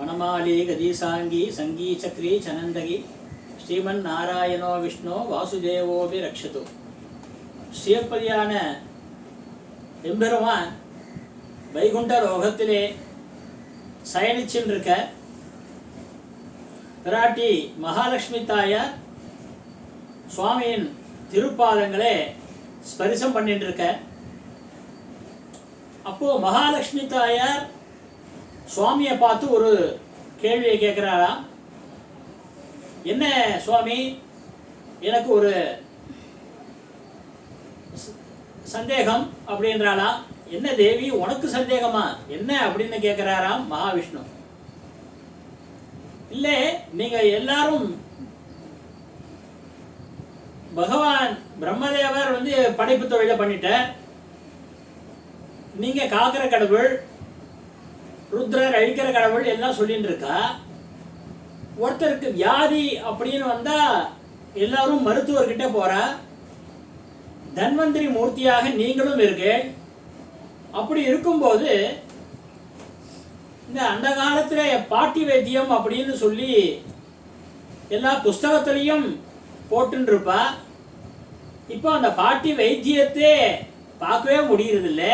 వనమాళీ గదీసాంగి సంగీచక్రీ చనందగి ஸ்ரீமன்நாராயணோ விஷ்ணோ வாசுதேவோபி ரக்ஷது. சிவப்பதியான எம்பெருமான் வைகுண்ட ரோகத்திலே சயனிச்சின்றிருக்க பிராட்டி மகாலட்சுமி தாயார் சுவாமியின் திருப்பாதங்களே ஸ்பரிசம் பண்ணிட்டு இருக்க அப்போ மகாலட்சுமி தாயார் சுவாமியை பார்த்து ஒரு கேள்வியை கேட்குறாராம் என்ன சுவாமி? எனக்கு ஒரு சந்தேகம் அப்படின்றாளாம் என்ன தேவி உனக்கு சந்தேகமா? என்ன அப்படின்னு கேட்குறாராம் மகாவிஷ்ணு. இல்லை நீங்கள் எல்லாரும் பகவான் பிரம்மதேவர் வந்து படைப்பு தொழிலை பண்ணிட்ட நீங்கள் காக்கிற கடவுள் ருத்ரர் அழிக்கிற கடவுள் எல்லாம் சொல்லிட்டு இருக்கா ஒருத்தருக்கு வியாதி அப்படின்னு வந்தா எல்லாரும் மருத்துவர்கிட்ட போறா தன்வந்திரி மூர்த்தியாக நீங்களும் இருக்கு அப்படி இருக்கும்போது இந்த அந்த காலத்தில் பாட்டி வைத்தியம் அப்படின்னு சொல்லி எல்லா புஸ்தகத்திலையும் போட்டுருப்பா இப்போ அந்த பாட்டி வைத்தியத்தை பார்க்கவே முடியறதில்லை.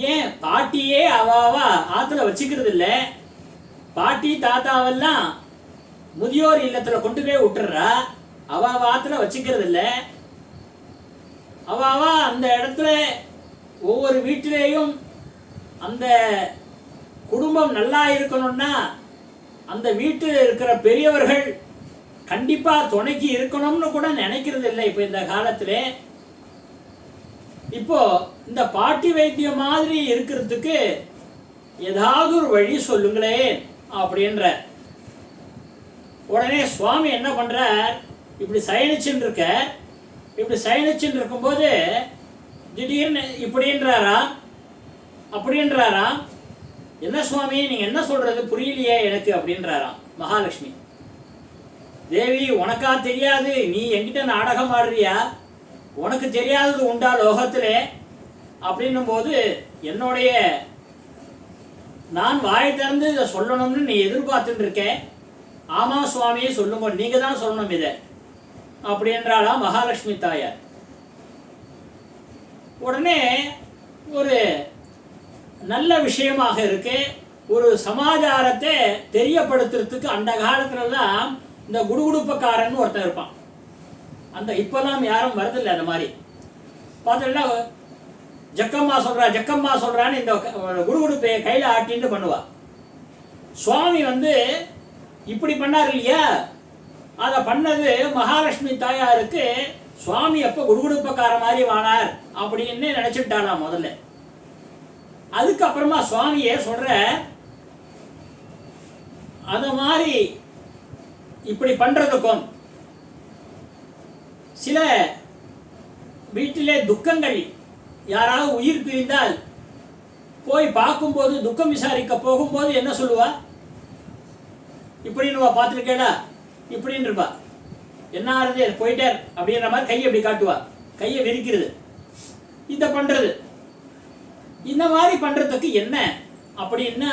ஏன் பாட்டியே அவாவா ஆத்துல வச்சுக்கிறது இல்லை பாட்டி தாத்தாவெல்லாம் முதியோர் இல்லத்துல கொண்டு போய் விட்டுறா. அவாவா ஆற்றுல ஆத்துல வச்சுக்கிறது இல்ல அவாவா அந்த இடத்துல ஒவ்வொரு வீட்டிலேயும் அந்த குடும்பம் நல்லா இருக்கணும்னா அந்த வீட்டில் இருக்கிற பெரியவர்கள் கண்டிப்பாக துணைக்கு இருக்கணும்னு கூட நினைக்கிறது இல்லை இப்போ இந்த காலத்தில். இப்போ இந்த பாட்டி வைத்தியம் மாதிரி இருக்கிறதுக்கு ஏதாவது ஒரு வழி சொல்லுங்களேன் அப்படின்ற. உடனே சுவாமி என்ன பண்ணுறார் இப்படி சயனிச்சுன்னு இருக்க. இப்படி சயனிச்சுன்னு இருக்கும்போது திடீர்னு இப்படின்றாரா? அப்படின்றாராம் என்ன சுவாமி நீங்கள் என்ன சொல்கிறது புரியலையே எனக்கு அப்படின்றாராம் மகாலட்சுமி. தேவி உனக்கா தெரியாது நீ என்கிட்ட நாடகம் ஆடுறியா? உனக்கு தெரியாதது உண்டா லோகத்திலே? அப்படின்னும் போது என்னுடைய நான் வாய் திறந்து இதை சொல்லணும்னு நீ எதிர்பார்த்துட்டு இருக்கே. ஆமா சுவாமியே சொல்லுங்க. நீங்க தான் சொல்லணும் இதை. அப்படி என்றாலா மகாலட்சுமி தாயார். உடனே ஒரு நல்ல விஷயமாக இருக்கு. ஒரு சமாச்சாரத்தை தெரியப்படுத்துறதுக்கு அந்த காலத்துலலாம் இந்த குடுகுடுப்பக்காரன் ஒருத்தன் இருப்பான். அந்த இப்பெல்லாம் யாரும் வரதில்லை அந்த மாதிரி. பார்த்தீங்கன்னா ஜக்கம்மா சொல்றா ஜக்கம்மா சொல்றான்னு இந்த குடுகுடுப்பை கையில் ஆட்டின்னு பண்ணுவா. சுவாமி வந்து இப்படி பண்ணார் இல்லையா? அதை பண்ணது மகாலட்சுமி தாயாருக்கு சுவாமி எப்போ குடுகுடுப்பக்கார மாதிரி வானார்? அப்படின்னு நினைச்சுட்டாளாம் முதல்ல. அதுக்கப்புறமா சுவாமியே சொல்ற அது மாதிரி இப்படி பண்ணுறதுக்கும் சில வீட்டிலே துக்கங்கள் யாராவது உயிர் பிரிந்தால் போய் பார்க்கும்போது துக்கம் விசாரிக்க போகும்போது என்ன சொல்லுவா? இப்படின்னு பார்த்துருக்கேடா இப்படின்னு இருப்பா. என்ன ஆறுது? போயிட்டார். அப்படின்ற மாதிரி கையை இப்படி காட்டுவா. கையை விரிக்கிறது. இதை பண்ணுறது இந்த மாதிரி பண்ணுறதுக்கு என்ன? அப்படின்னா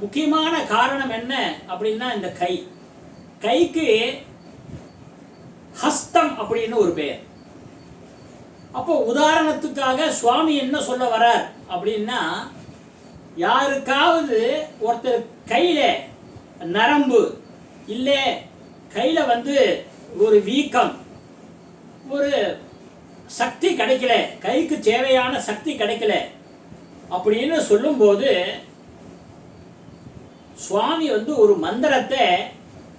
முக்கியமான காரணம் என்ன? அப்படின்னா இந்த கை. கைக்கு ஹஸ்தம் அப்படின்னு ஒரு பெயர். அப்போ உதாரணத்துக்காக சுவாமி என்ன சொல்ல வரார் அப்படின்னா யாருக்காவது ஒருத்தர் கையில நரம்பு இல்லை கையில வந்து ஒரு வீக்கம் ஒரு சக்தி கிடைக்கல கைக்கு தேவையான சக்தி கிடைக்கல அப்படின்னு சொல்லும்போது சுவாமி வந்து ஒரு மந்திரத்தை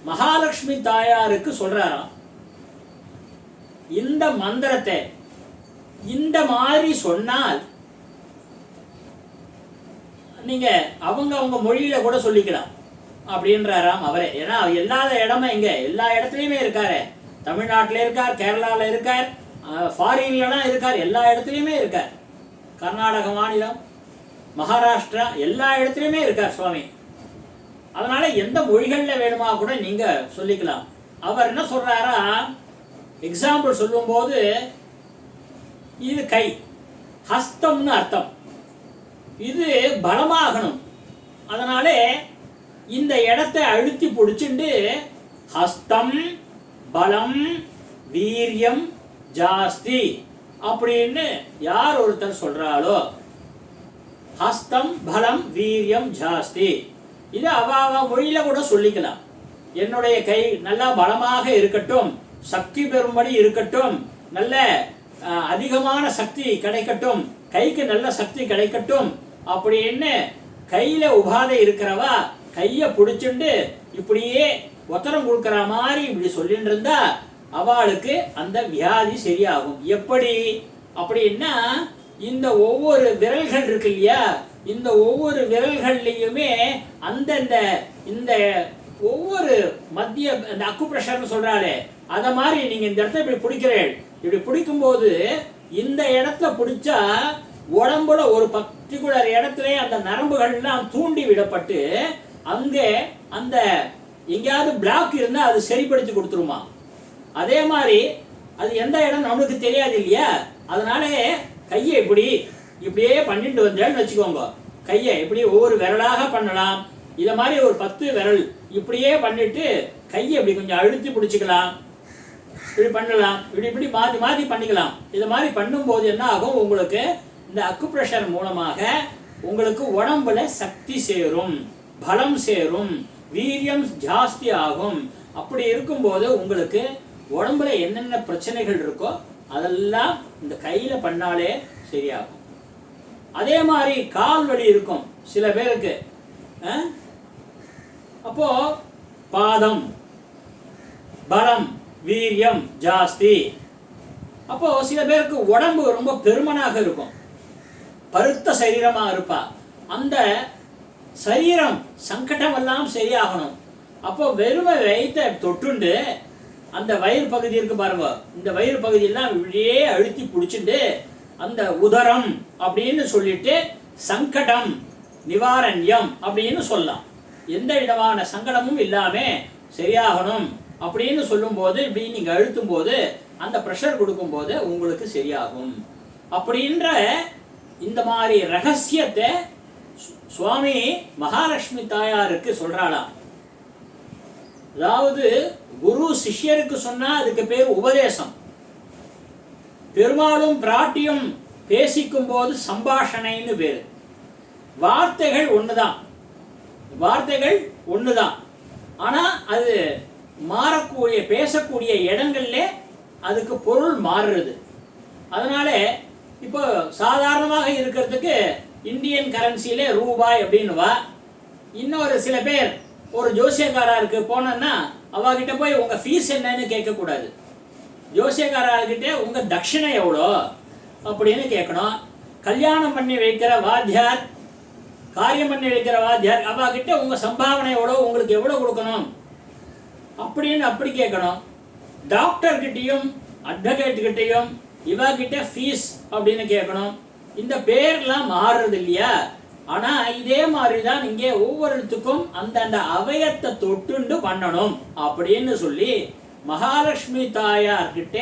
மகாலட்சுமி தாயாருக்கு சொல்றாராம். இந்த மந்திரத்தை இந்த மாதிரி சொன்னால் நீங்க அவங்க அவங்க மொழியில கூட சொல்லிக்கலாம் அப்படின்றாராம் அவரே. ஏன்னா இல்லாத இடமா இங்க. எல்லா இடத்துலயுமே இருக்காரு. தமிழ்நாட்டில் இருக்கார் கேரளாவில் இருக்கார் ஃபாரின்லலாம் இருக்கார் எல்லா இடத்துலையுமே இருக்கார். கர்நாடக மாநிலம் மகாராஷ்டிரா எல்லா இடத்துலையுமே இருக்கார் சுவாமி. அதனால எந்த மொழிகளில் வேணுமா கூட நீங்க சொல்லிக்கலாம். அவர் என்ன சொல்றாரா எக்ஸாம்பிள் சொல்லும்போது இது கை. ஹஸ்தம்னு அர்த்தம். இது பலமாகணும். அதனாலே இந்த இடத்தை அழுத்தி பிடிச்சிண்டு ஹஸ்தம் பலம் வீரியம் ஜாஸ்தி அப்படின்னு யார் ஒருத்தர் சொல்கிறாளோ ஹஸ்தம் பலம் வீரியம் ஜாஸ்தி. இது அவாவா அவ மொழியில கூட சொல்லிக்கலாம். என்னுடைய கை நல்லா பலமாக இருக்கட்டும். சக்தி பெறும்படி இருக்கட்டும். நல்ல அதிகமான சக்தி கிடைக்கட்டும். கைக்கு நல்ல சக்தி கிடைக்கட்டும். அப்படின்னு கையில உபாதை இருக்கிறவா? கைய பிடிச்சுண்டு இப்படியே ஒத்தரம் கொடுக்குற மாதிரி இப்படி சொல்லிட்டு இருந்தா அவளுக்கு அந்த வியாதி சரியாகும். எப்படி? அப்படின்னா இந்த ஒவ்வொரு விரல்கள் இருக்கு இல்லையா? இந்த ஒவ்வொரு விரல்கள்லையுமே அந்தந்த இந்த ஒவ்வொரு மத்திய அந்த அக்குப்ரெஷர்னு பிரஷர்னு அதை மாதிரி நீங்க இந்த இடத்த இப்படி பிடிக்கிறேன். இப்படி பிடிக்கும்போது இந்த இடத்துல பிடிச்சா உடம்புல ஒரு பர்டிகுலர் இடத்துல அந்த நரம்புகள்லாம் தூண்டி விடப்பட்டு அங்கே அந்த எங்கேயாவது பிளாக் இருந்தால் அது சரிப்படுத்தி கொடுத்துருமா? அதே மாதிரி அது எந்த இடம் நம்மளுக்கு தெரியாது இல்லையா? அதனால கையை இப்படி இப்படியே பண்ணிட்டு வந்தேன்னு வச்சுக்கோங்க. கையை இப்படி ஒவ்வொரு விரலாக பண்ணலாம். இதை மாதிரி ஒரு பத்து விரல் இப்படியே பண்ணிட்டு கையை இப்படி கொஞ்சம் அழுத்தி பிடிச்சிக்கலாம். இப்படி பண்ணலாம். இப்படி இப்படி மாற்றி மாற்றி பண்ணிக்கலாம். இது மாதிரி பண்ணும்போது என்ன ஆகும்? உங்களுக்கு இந்த அக்குப்ரெஷர் மூலமாக உங்களுக்கு உடம்புல சக்தி சேரும் பலம் சேரும் வீரியம் ஜாஸ்தி ஆகும். அப்படி இருக்கும்போது உங்களுக்கு உடம்புல என்னென்ன பிரச்சனைகள் இருக்கோ அதெல்லாம் இந்த கையில் பண்ணாலே சரியாகும். அதே மாதிரி கால் வலி இருக்கும் சில பேருக்கு. அப்போ பாதம் பலம் வீரியம் ஜாஸ்தி. அப்போ சில பேருக்கு உடம்பு ரொம்ப பெருமனாக இருக்கும். பருத்த சரீரமா இருப்பா. அந்த சரீரம் சங்கடம் எல்லாம் சரியாகணும். அப்போ வெறுமை வயித்தை தொட்டுண்டு அந்த வயிறு பகுதி இருக்கு பாருங்க. இந்த வயிறு பகுதியெல்லாம் இப்படியே அழுத்தி பிடிச்சிட்டு அந்த உதரம் அப்படின்னு சொல்லிட்டு சங்கடம் நிவாரண்யம் அப்படின்னு சொல்லலாம். எந்த விதமான சங்கடமும் இல்லாமல் சரியாகணும் அப்படின்னு சொல்லும்போது இப்படி நீங்க அழுத்தும் போது அந்த ப்ரெஷர் கொடுக்கும்போது உங்களுக்கு சரியாகும். அப்படின்ற இந்த மாதிரி ரகசியத்தை சு- சுவாமி மகாலட்சுமி தாயாருக்கு சொல்றாளாம். அதாவது குரு சிஷ்யருக்கு சொன்னா அதுக்கு பேர் உபதேசம். பெருமாளும் பிராட்டியும் பேசிக்கும் போது சம்பாஷணைன்னு பேர். வார்த்தைகள் ஒண்ணுதான். வார்த்தைகள் ஒன்று தான் ஆனால் அது மாறக்கூடிய பேசக்கூடிய இடங்கள்ல அதுக்கு பொருள் மாறுறது. அதனால இப்போ சாதாரணமாக இருக்கிறதுக்கு இந்தியன் கரன்சியில ரூபாய் அப்படின்னுவா. இன்னொரு சில பேர் ஒரு ஜோசியக்காரருக்கு போனோன்னா அவகிட்ட போய் உங்க ஃபீஸ் என்னன்னு கேட்கக்கூடாது. ஜோசியக்காரர்கிட்ட உங்க தட்சிணை எவ்வளோ அப்படின்னு கேட்கணும். கல்யாணம் பண்ணி வைக்கிற வாத்தியார் காரியம் பண்ணி வைக்கிற வாத்தியார் அவகிட்ட உங்க சம்பாவனை உங்களுக்கு எவ்வளோ கொடுக்கணும்? அப்படின்னு அப்படி கேட்கணும். டாக்டர் கிட்டயும் அட்வொகேட் கிட்டயும் ஃபீஸ் அப்படின்னு கேட்கணும். இந்த பேர்லாம் மாறுறது இல்லையா? ஆனா இதே மாதிரி தான் இங்கே ஒவ்வொருத்துக்கும் அந்தந்த அவயத்தை தொட்டுண்டு பண்ணணும் அப்படின்னு சொல்லி மகாலட்சுமி தாயார்கிட்ட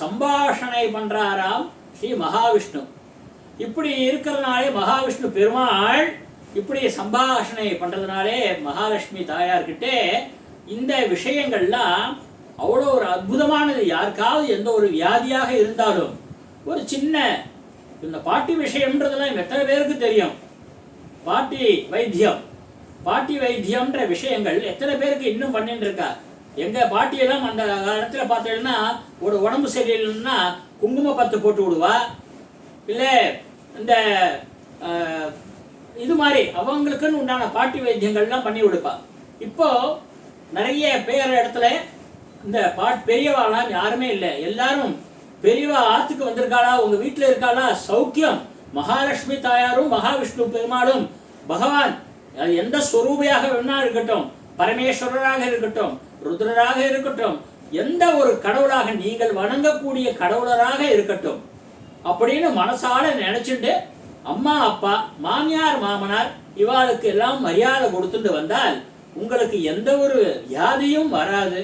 சம்பாஷணை பண்றாராம் ஸ்ரீ மகாவிஷ்ணு. இப்படி இருக்கிறதுனாலே மகாவிஷ்ணு பெருமாள் இப்படி சம்பாஷணை பண்ணுறதுனாலே மகாலட்சுமி தாயார்கிட்டே இந்த விஷயங்கள்லாம் அவ்வளோ ஒரு அற்புதமானது. யாருக்காவது எந்த ஒரு வியாதியாக இருந்தாலும் ஒரு சின்ன இந்த பாட்டி விஷயம்ன்றதெல்லாம் எத்தனை பேருக்கு தெரியும்? பாட்டி வைத்தியம். பாட்டி வைத்தியம்ன்ற விஷயங்கள் எத்தனை பேருக்கு இன்னும் பண்ணிட்டு இருக்கா? எங்கள் பாட்டியெல்லாம் அந்த காலத்தில் பார்த்தீங்கன்னா ஒரு உடம்பு சரியில்லைன்னா குங்கும பத்து போட்டு விடுவா? இல்லை இந்த இது மாதிரி அவங்களுக்குன்னு உண்டான பாட்டி வைத்தியங்கள்லாம் பண்ணி கொடுப்பா. இப்போ நிறைய பேர் இடத்துல இந்த பாட் பெரியவாலாம் யாருமே இல்லை. எல்லாரும் பெரியவா ஆத்துக்கு வந்திருக்காளா உங்க வீட்டில் இருக்காளா? சௌக்கியம். மகாலட்சுமி தாயாரும் மகாவிஷ்ணு பெருமாளும் பகவான் எந்த ஸ்வரூபியாக வேணா இருக்கட்டும். பரமேஸ்வரராக இருக்கட்டும் ருத்ரராக இருக்கட்டும். எந்த ஒரு கடவுளாக நீங்கள் வணங்கக்கூடிய கடவுளராக இருக்கட்டும். அப்படின்னு மனசால நினைச்சிட்டு அம்மா அப்பா மாமியார் மாமனார் இவாளுக்கு எல்லாம் மரியாதை கொடுத்துட்டு வந்தால் உங்களுக்கு எந்த ஒரு வியாதியும் வராது.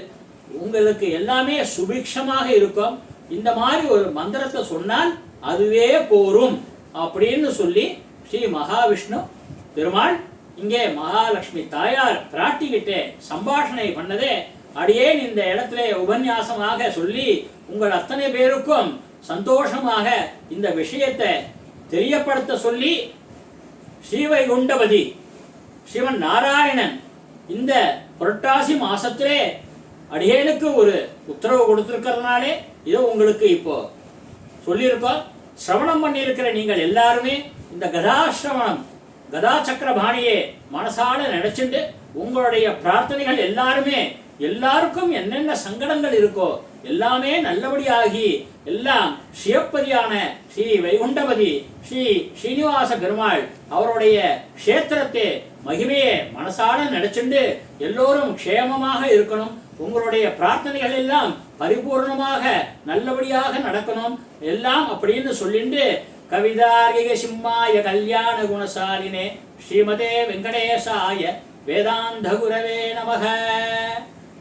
உங்களுக்கு எல்லாமே சுபிக்ஷமாக இருக்கும். இந்த மாதிரி ஒரு மந்திரத்தை சொன்னால் அதுவே போரும் அப்படின்னு சொல்லி ஸ்ரீ மகாவிஷ்ணு பெருமாள் இங்கே மகாலட்சுமி தாயார் பிராட்டிக்கிட்டே சம்பாஷணை பண்ணதே அடியேன் இந்த இடத்துல உபன்யாசமாக சொல்லி உங்கள் அத்தனை பேருக்கும் சந்தோஷமாக இந்த விஷயத்தை தெரியப்படுத்த சொல்லி ஸ்ரீவைகுண்டபதி சிவன் நாராயணன் இந்த புரட்டாசி மாசத்திலே அடியேனுக்கு ஒரு உத்தரவு கொடுத்திருக்கிறதுனாலே இதோ உங்களுக்கு இப்போ சொல்லியிருக்கோம் சிரவணம் பண்ணியிருக்கிற நீங்கள் எல்லாருமே இந்த கதாசிரவணம் கதா சக்கர பாணியை மனசால நினைச்சுண்டு உங்களுடைய பிரார்த்தனைகள் எல்லாருமே எல்லாருக்கும் என்னென்ன சங்கடங்கள் இருக்கோ எல்லாமே நல்லபடியாகி எல்லாம் சிவப்பதியான ஸ்ரீ வைகுண்டபதி ஸ்ரீ ஸ்ரீனிவாச பெருமாள் அவருடைய க்ஷேத்திரத்தை மகிமையை மனசால நினைச்சுண்டு எல்லோரும் க்ஷேமமாக இருக்கணும். உங்களுடைய பிரார்த்தனைகள் எல்லாம் பரிபூர்ணமாக நல்லபடியாக நடக்கணும். எல்லாம் அப்படின்னு சொல்லிண்டு கவிதார்கிக சிம்மாய கல்யாண குணசாலினே ஸ்ரீமதே வெங்கடேசாய வேதாந்த குரவே நமக.